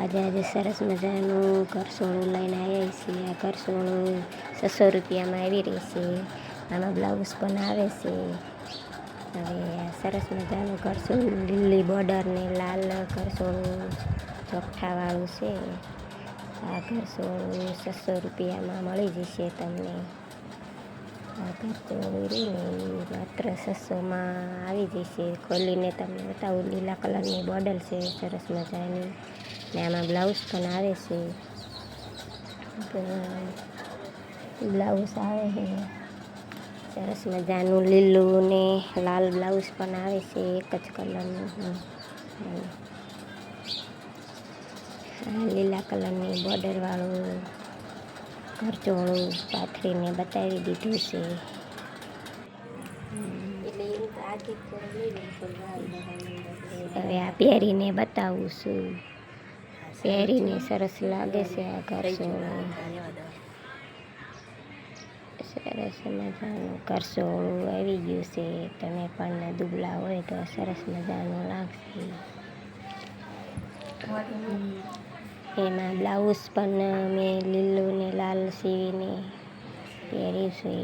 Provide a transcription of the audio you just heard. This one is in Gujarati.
આજે આજે સરસ મજાનું કરસોણું લઈને આવ્યા છીએ. આ કરસોણું છસો રૂપિયામાં આવી રહી છે. આમાં બ્લાઉઝ પણ આવે છે. હવે સરસ મજાનું કરસોણું લીલી બોર્ડર ને લાલ કરસોણું ચોખ્ઠાવાળું છે. આ કરસોણું છસો રૂપિયામાં મળી જશે તમને. રહીને માત્ર છસોમાં આવી જશે. ખોલીને તમને બતાવું, લીલા કલરની બોડલ છે, સરસ મજાની. ને આમાં બ્લાઉઝ પણ આવે છે. બ્લાઉઝ આવે છે. સરસ મજાનું લીલું ને લાલ બ્લાઉઝ પણ આવે છે એક જ કલરનું. લીલા કલરની બોર્ડરવાળું ઘરચોળું પાથરીને બતાવી દીધું છે. હવે આ પહેરીને બતાવું છું. પહેરીને સરસ લાગે છે આ કરચોળું સરસ મજાનું કરસોળું આવી ગયું છે. તમે પણ દુબળા હોય તો સરસ મજાનું લાગશે. એમાં બ્લાઉઝ પણ મેં લીલું ને લાલ સીવીને પહેર્યું છે.